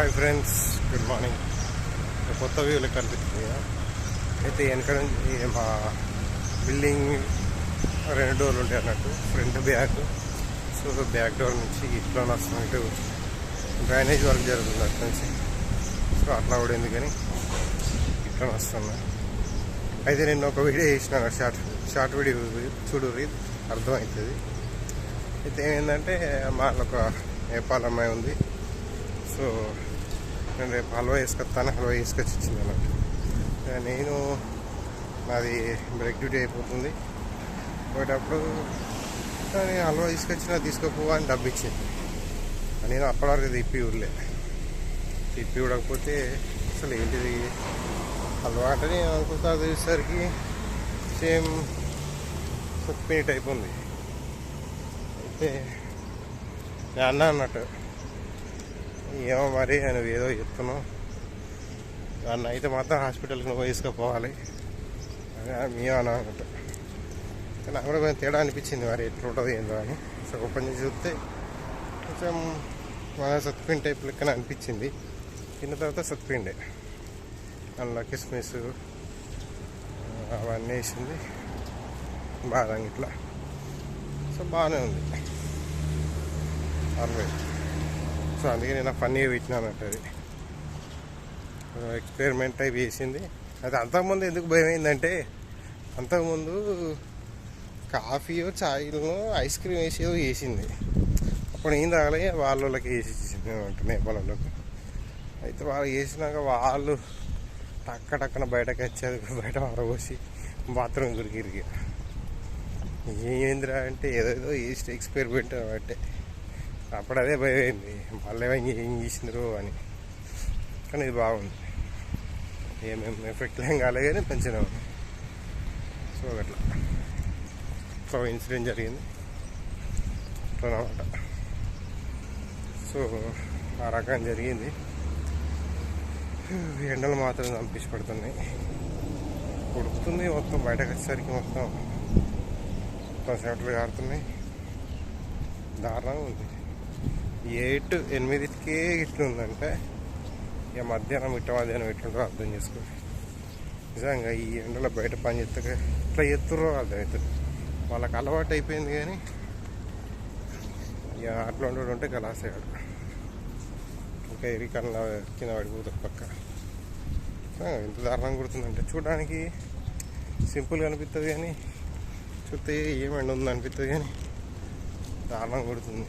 Hi friends good morning కొత్త వ్యూలు కనిపిస్తుంది అయితే వెనక నుంచి మా బిల్డింగ్ రెండు డోర్లు ఉంటాయి అన్నట్టు front back. So back door నుంచి ఇట్లా వస్తున్నట్టు డ్రైనేజ్ వర్క్ జరుగుతుంది అటు నుంచి. సో అట్లా కూడా ఎందుకని ఇట్లా వస్తున్నా. అయితే నేను ఒక వీడియో చేసిన షార్ట్ షార్ట్ వీడియో చూడు అర్థమవుతుంది. అయితే ఏమైందంటే మాకు ఒక నేపాల్ అమ్మాయి ఉంది. సో నేను రేపు హల్వా వేసుకొస్తాను. హల్వా వేసుకొచ్చి ఇచ్చింది అన్నట్టు నేను నాది బ్రేక్ డ్యూటీ అయిపోతుంది. పోయేటప్పుడు నేను హల్వా తీసుకొచ్చిన తీసుకోపో అని డబ్బు ఇచ్చింది. నేను అప్పటివరకు తిప్పి ఊర్లే. తిప్పి ఉడకపోతే అసలు ఏంటిది? హల్వా అంటే నేను అనుకుంటా చూసేసరికి సేమ్ సుప్పిని టైప్ ఉంది అయితే నేను అన్నా అన్నట్టు ఏమో మరి నేను ఏదో చెప్తున్నావు దాన్ని అయితే మాత్రం హాస్పిటల్కి నువ్వు తీసుకుపోవాలి. మేము అన్నా అన్నట్టు కానీ నాకు కూడా కొంచెం తేడా అనిపించింది మరి ఎట్లుంటుంది ఏంటో ఏందో అని. సో ఓపెన్ చేసి చూస్తే కొంచెం మన సత్పిండి టైప్ లెక్కన అనిపించింది. తిన్న తర్వాత సత్పిండే అందులో కిస్మిస్ అవన్నీ వేసింది. బాదం ఇట్లా. సో బాగానే ఉంది. పర్లేదు సో అందుకే నేను ఫన్నీ పెట్టినానంట అది. ఎక్స్పెరిమెంట్ టైప్ చేసింది అది అంతకుముందు ఎందుకు భయం అయిందంటే అంతకుముందు కాఫీయో చాయ్లో ఐస్ క్రీమ్ వేసేదో వేసింది. అప్పుడు ఏం తాగలే వాళ్ళకి వేసి ఇచ్చింది అంట నేపాల్ వాళ్ళకి అయితే వాళ్ళు వేసినాక వాళ్ళు టక్క టక్కన బయటకు వచ్చేది బయట వరబోసి బాత్రూమ్ గురికి ఏందిరా అంటే ఏదేదో వేసి ఎక్స్పెరిమెంట్ అంటే అప్పుడు అదే భయం అయింది మళ్ళీ ఏం- ఏం చేసిండ్రు అని. కానీ ఇది బాగుంది. ఏమేమి ఎఫెక్ట్ ఏం కాలే కానీ మంచిగా ఉంది. సో అట్లా. సో ఇన్సిడెంట్ జరిగింది. అట్లా అనమాట సో ఆ రకం జరిగింది. ఎండలు మాత్రం చంపించి పెడుతున్నాయి ఉడుకుతుంది మొత్తం. బయటకు వచ్చేసరికి మొత్తం. మొత్తం చెమటలు కారుతున్నాయి. దారుణంగా ఉంది. ఎయిట్ ఎనిమిదికే ఇట్లా ఉందంటే ఇక మధ్యాహ్నం ఇట్ట మధ్యాహ్నం ఎట్లుంటారో అర్థం చేసుకోండి నిజంగా ఈ ఎండలో బయట పని చేస్తే ఇట్లా ఎత్తుర్రో అర్థమవుతుంది వాళ్ళకి అలవాటు అయిపోయింది కానీ ఇక అట్లా ఉండడు ఉంటే గలాసాడు ఇంకా ఎరికన్నా కింద పడిపోతుంది పక్క. ఎంత దారుణంగా కుడుతుందంటే చూడడానికి సింపుల్గా అనిపిస్తుంది కానీ చూస్తే ఏం ఎండ ఉంది అనిపిస్తుంది కానీ దారుణంగా కుడుతుంది.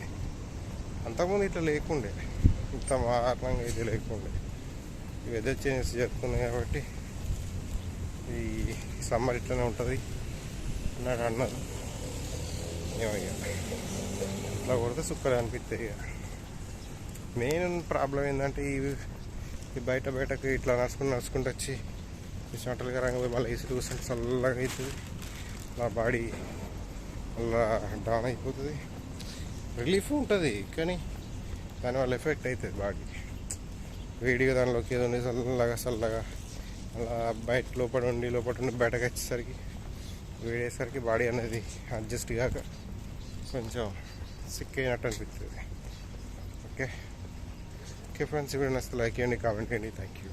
అంతకుముందు ఇట్లా లేకుండే. ఇంత మారణంగా అయితే లేకుండే. వెదర్ చేంజెస్ జరుగుతున్నాయి కాబట్టి ఈ సమ్మర్ ఇట్లనే ఉంటుంది. అన్నాడు అన్నారు ఏమో ఇట్లా కొడితే సుక్కలు అనిపిస్తాయి ఇక మెయిన్ ప్రాబ్లం ఏంటంటే ఇవి ఈ బయట బయటకు ఇట్లా నడుచుకుని నడుచుకుంటూ వచ్చి ఈ చెమటలుగా పోయి మళ్ళీ ఇసురు కూర్చుంటే చల్లగా అవుతుంది నా బాడీ అలా డౌన్ అయిపోతుంది. రిలీఫ్ ఉంటుంది కానీ దానివల్ల ఎఫెక్ట్ అవుతుంది బాడీ. వేడిగా దానిలోకి ఏదో చల్లగా చల్లగా అలా బయట లోపల ఉండి లోపల ఉండి బయటకు వచ్చేసరికి వేడేసరికి బాడీ అనేది అడ్జస్ట్ కాక కొంచెం సిక్ అయినట్టు అనిపిస్తుంది ఓకే? ఓకే ఫ్రెండ్స్ ఇప్పుడు నచ్చితే లైక్ చేయండి కామెంట్ చేయండి. Thank you